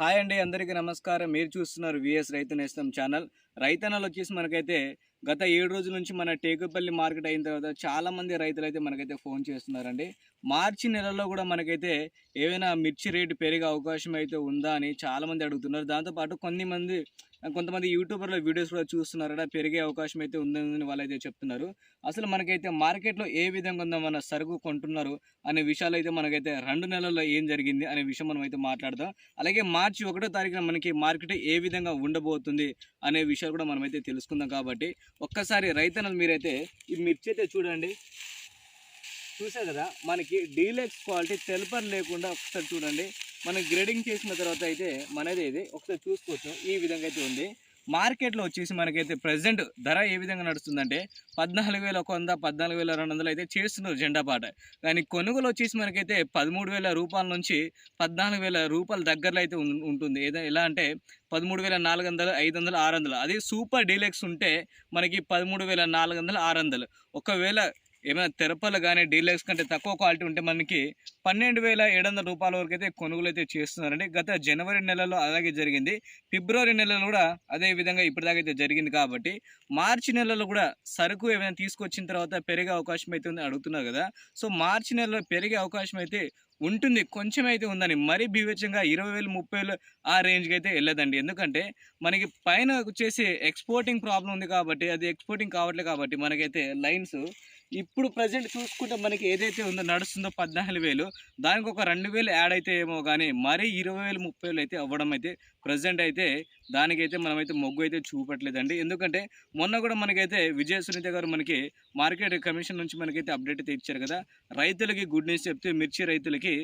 Hi అండి అందరికీ నమస్కారం. మీరు చూస్తున్నారు విఎస్ రైతు నేస్తం ఛానల్. రైతన్నలు వచ్చేసి మనకైతే గత ఏడు రోజుల నుంచి మన టేకుపల్లి మార్కెట్ అయిన తర్వాత చాలామంది రైతులు అయితే మనకైతే ఫోన్ చేస్తున్నారండి. మార్చి నెలలో కూడా మనకైతే ఏమైనా మిర్చి రేటు పెరిగే అవకాశం అయితే ఉందా అని చాలామంది అడుగుతున్నారు. దాంతోపాటు కొన్ని మంది కొంతమంది యూట్యూబర్ల వీడియోస్ కూడా చూస్తున్నారట పెరిగే అవకాశం అయితే ఉందని వాళ్ళైతే చెప్తున్నారు. అసలు మనకైతే మార్కెట్లో ఏ విధంగా ఉందో మన సరుకు కొంటున్నారు అనే విషయాలు అయితే మనకైతే రెండు నెలల్లో ఏం జరిగింది అనే విషయం మనం అయితే మాట్లాడదాం. అలాగే మార్చి ఒకటో తారీఖున మనకి మార్కెట్ ఏ విధంగా ఉండబోతుంది అనే విషయాలు కూడా మనమైతే తెలుసుకుందాం కాబట్టి ఒక్కసారి రైతన్నలు మీరైతే ఈ మిర్చి అయితే చూడండి. చూసా కదా మనకి డీలక్స్ క్వాలిటీ తెలుపర్ లేకుండా ఒకసారి చూడండి. మనం గ్రేడింగ్ చేసిన తర్వాత అయితే మనది ఇది ఒకసారి చూసుకోవచ్చు. ఈ విధంగా అయితే ఉంది. మార్కెట్లో వచ్చేసి మనకైతే ప్రజెంట్ ధర ఏ విధంగా నడుస్తుందంటే పద్నాలుగు వేల ఒక వంద పద్నాలుగు వేల రెండు వందలు అయితే చేస్తున్నారు జెండా పాట. కానీ కొనుగోలు వచ్చేసి మనకైతే పదమూడు వేల రూపాయల నుంచి పద్నాలుగు వేల రూపాయల దగ్గరలో అయితే ఉంటుంది. ఏదో ఎలా అంటే పదమూడు వేల నాలుగు వందలు ఐదు వందలు ఆరు వందలు. అదే సూపర్ డీలెక్స్ ఉంటే మనకి పదమూడు వేల నాలుగు వందలు ఆరు వందలు. ఒకవేళ ఏమైనా తెరపలు కానీ డీలక్స్ కంటే తక్కువ క్వాలిటీ ఉంటే మనకి పన్నెండు వేల ఏడు వందల రూపాయల వరకు అయితే కొనుగోలు అయితే చేస్తున్నారండి. గత జనవరి నెలలో అలాగే జరిగింది. ఫిబ్రవరి నెలలో కూడా అదే విధంగా ఇప్పటిదాకా అయితే జరిగింది కాబట్టి మార్చి నెలలో కూడా సరుకు ఏమైనా తీసుకొచ్చిన తర్వాత పెరిగే అవకాశం అయితే ఉంది అడుగుతున్నారు కదా. సో మార్చి నెలలో పెరిగే అవకాశం అయితే ఉంటుంది. కొంచెం అయితే ఉందని. మరీ బీభత్సంగా ఇరవై వేలు ముప్పై వేలు ఆ రేంజ్కి అయితే వెళ్ళదండి. ఎందుకంటే మనకి పైన వచ్చేసి ఎక్స్పోర్టింగ్ ప్రాబ్లం ఉంది కాబట్టి అది ఎక్స్పోర్టింగ్ కావట్లేదు కాబట్టి మనకైతే లైన్స్ ఇప్పుడు ప్రజెంట్ చూసుకుంటే మనకి ఏదైతే ఉందో నడుస్తుందో పద్నాలుగు వేలు. దానికి ఒక రెండు వేలు యాడ్ అయితే ఏమో కానీ మరీ ఇరవై వేలు ముప్పై వేలు అయితే అవ్వడం అయితే ప్రజెంట్ అయితే దానికైతే మనమైతే మొగ్గు అయితే చూపట్లేదండి. ఎందుకంటే మొన్న కూడా మనకైతే విజయ సునీత గారు మనకి మార్కెట్ కమిషన్ నుంచి మనకైతే అప్డేట్ అయితే ఇచ్చారు కదా. రైతులకి గుడ్ న్యూస్ చెప్తే మిర్చి రైతులకి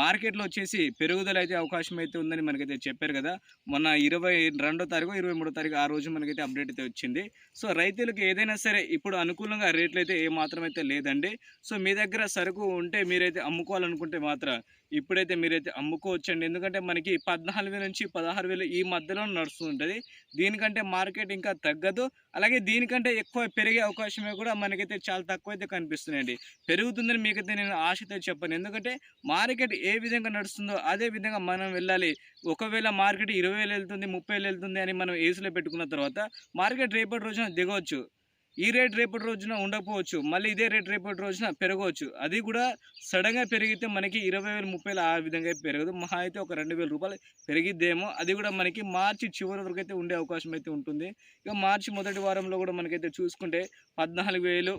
మార్కెట్లో వచ్చేసి పెరుగుదల అయితే అవకాశం అయితే ఉందని మనకైతే చెప్పారు కదా. మొన్న ఇరవై రెండో తారీఖు ఇరవై మూడో తారీఖు ఆ రోజు మనకైతే అప్డేట్ అయితే వచ్చింది. సో రైతులకు ఏదైనా సరే ఇప్పుడు అనుకూలంగా రేట్లు అయితే ఏ మాత్రం అయితే లేదండి. సో మీ దగ్గర సరుకు ఉంటే మీరైతే అమ్ముకోవాలనుకుంటే మాత్రం ఇప్పుడైతే మీరైతే అమ్ముకోవచ్చండి. ఎందుకంటే మనకి పద్నాలుగు వేల నుంచి పదహారు వేలు ఈ మధ్యలో నడుస్తుంటుంది. దీనికంటే మార్కెట్ ఇంకా తగ్గదు. అలాగే దీనికంటే ఎక్కువ పెరిగే అవకాశమే కూడా మనకైతే చాలా తక్కువ అయితే కనిపిస్తున్నాయండి. పెరుగుతుందని మీకైతే నేను ఆశతో చెప్పను. ఎందుకంటే మార్కెట్ ఏ విధంగా నడుస్తుందో అదే విధంగా మనం వెళ్ళాలి. ఒకవేళ మార్కెట్ ఇరవై వేలు వెళ్తుంది ముప్పై వేలు వెళ్తుంది అని మనం ఏసీలో పెట్టుకున్న తర్వాత మార్కెట్ రేపటి రోజున దిగవచ్చు. ఈ రేట్ రేపటి రోజున ఉండకపోవచ్చు మళ్ళీ ఇదే రేట్ రేపటి రోజున పెరగవచ్చు. అది కూడా సడన్గా పెరిగితే మనకి ఇరవై వేలు ముప్పై ఆ విధంగా అయితే పెరగదు. మహా అయితే ఒక రెండు వేల రూపాయలు పెరిగిద్దేమో. అది కూడా మనకి మార్చి చివరి వరకు అయితే ఉండే అవకాశం అయితే ఉంటుంది. ఇక మార్చి మొదటి వారంలో కూడా మనకైతే చూసుకుంటే పద్నాలుగు వేలు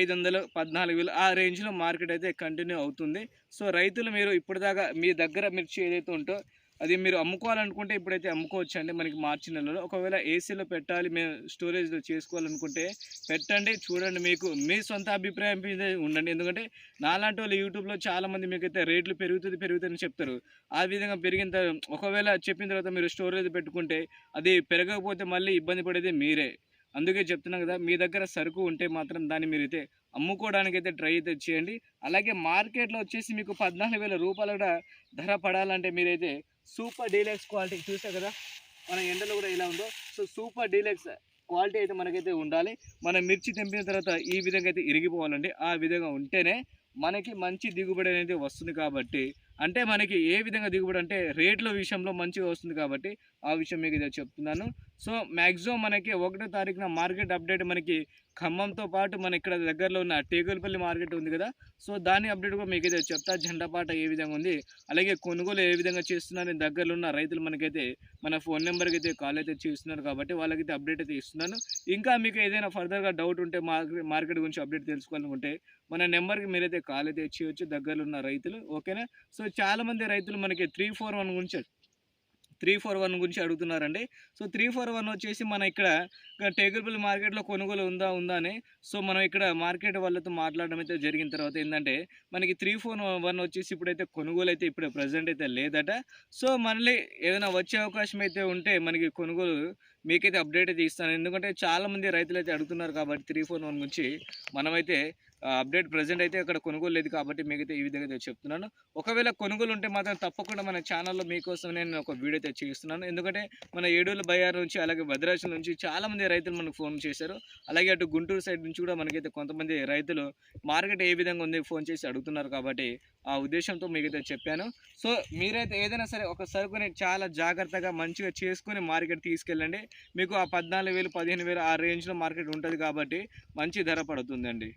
ఐదు వందలు పద్నాలుగు వేలు ఆ రేంజ్లో మార్కెట్ అయితే కంటిన్యూ అవుతుంది. సో రైతులు మీరు ఇప్పటిదాకా మీ దగ్గర మిర్చి ఏదైతే ఉంటో అది మీరు అమ్ముకోవాలనుకుంటే ఇప్పుడైతే అమ్ముకోవచ్చు అండి మనకి మార్చి నెలలో. ఒకవేళ ఏసీలో పెట్టాలి మేము స్టోరేజ్లో చేసుకోవాలనుకుంటే పెట్టండి చూడండి మీకు. మీ సొంత అభిప్రాయం మీద ఉండండి. ఎందుకంటే నాలాంటి వాళ్ళు యూట్యూబ్లో చాలామంది మీకైతే రేట్లు పెరుగుతుంది పెరుగుతుందని చెప్తారు. ఆ విధంగా పెరిగిన ఒకవేళ చెప్పిన తర్వాత మీరు స్టోరేజ్ పెట్టుకుంటే అది పెరగకపోతే మళ్ళీ ఇబ్బంది పడేది మీరే. అందుకే చెప్తున్నాం కదా మీ దగ్గర సరుకు ఉంటే మాత్రం దాన్ని మీరైతే అమ్ముకోవడానికి అయితే ట్రై అయితే చేయండి. అలాగే మార్కెట్లో వచ్చేసి మీకు పద్నాలుగు వేల రూపాయలు కూడా ధర పడాలంటే మీరైతే సూపర్ డీలక్స్ క్వాలిటీ చూసా కదా? మన ఎండలో కూడా ఇలా ఉందో. సో సూపర్ డీలక్స్ క్వాలిటీ అయితే మనకైతే ఉండాలి. మనం మిర్చి తెంపిన తర్వాత ఈ విధంగా అయితే ఇరిగిపోవాలండి. ఆ విధంగా ఉంటేనే మనకి మంచి దిగుబడి అనేది వస్తుంది కాబట్టి అంటే మనకి ఏ విధంగా దిగుబడి అంటే రేట్ల విషయంలో మంచిగా వస్తుంది కాబట్టి ఆ విషయం మీకు ఇదే చెప్తున్నాను. సో మ్యాక్సిమం మనకి ఒకటో తారీఖున మార్కెట్ అప్డేట్ మనకి ఖమ్మంతో పాటు మన ఇక్కడ దగ్గరలో ఉన్న టేగులపల్లి మార్కెట్ ఉంది కదా. సో దాని అప్డేట్ కూడా మీకు అయితే చెప్తా. జెండా పాట ఏ విధంగా ఉంది అలాగే కొనుగోలు ఏ విధంగా చేస్తున్నారని దగ్గరలో ఉన్న రైతులు మనకైతే మన ఫోన్ నెంబర్కి అయితే కాల్ అయితే చేస్తున్నారు కాబట్టి వాళ్ళకైతే అప్డేట్ అయితే ఇస్తున్నాను. ఇంకా మీకు ఏదైనా ఫర్దర్గా డౌట్ ఉంటే మార్కెట్ మార్కెట్ గురించి అప్డేట్ తెలుసుకోవాలనుకుంటే మన నెంబర్కి మీరైతే కాల్ అయితే చేయొచ్చు దగ్గరలో ఉన్న రైతులు. ఓకేనా? సో చాలామంది రైతులు మనకి త్రీ ఫోర్ వన్ గురించి త్రీ ఫోర్ వన్ గురించి అడుగుతున్నారండి. సో త్రీ ఫోర్ వన్ వచ్చేసి మన ఇక్కడ టేకులపల్లి మార్కెట్లో కొనుగోలు ఉందా ఉందా అని సో మనం ఇక్కడ మార్కెట్ వాళ్ళతో మాట్లాడడం అయితే జరిగిన తర్వాత ఏంటంటే మనకి త్రీ ఫోర్ వన్ వచ్చేసి ఇప్పుడైతే కొనుగోలు అయితే ఇప్పుడు ప్రజెంట్ అయితే లేదట. సో మళ్ళీ ఏదైనా వచ్చే అవకాశం అయితే ఉంటే మనకి కొనుగోలు మీకైతే అప్డేట్ అయితే ఇస్తాను. ఎందుకంటే చాలామంది రైతులు అయితే అడుగుతున్నారు కాబట్టి త్రీ ఫోర్ వన్ గురించి మనమైతే అప్డేట్ ప్రజెంట్ అయితే అక్కడ కొనుగోలు లేదు కాబట్టి మీకైతే ఈ విధంగా అయితే చెప్తున్నాను. ఒకవేళ కొనుగోలు ఉంటే మాత్రం తప్పకుండా మన ఛానల్లో మీకోసం నేను ఒక వీడియో అయితే చేస్తున్నాను. ఎందుకంటే మన ఏడూరు బయ్యార్ నుంచి అలాగే భద్రాచలం నుంచి చాలామంది రైతులు మనకు ఫోన్ చేశారు. అలాగే అటు గుంటూరు సైడ్ నుంచి కూడా మనకైతే కొంతమంది రైతులు మార్కెట్ ఏ విధంగా ఉంది ఫోన్ చేసి అడుగుతున్నారు కాబట్టి ఆ ఉద్దేశంతో మీకైతే చెప్పాను. సో మీరైతే ఏదైనా సరే ఒక సరుకుని చాలా జాగ్రత్తగా మంచిగా చేసుకుని మార్కెట్ తీసుకెళ్ళండి. మీకు ఆ పద్నాలుగు వేలు పదిహేను వేలు ఆ రేంజ్లో మార్కెట్ ఉంటుంది కాబట్టి మంచి ధర పడుతుందండి.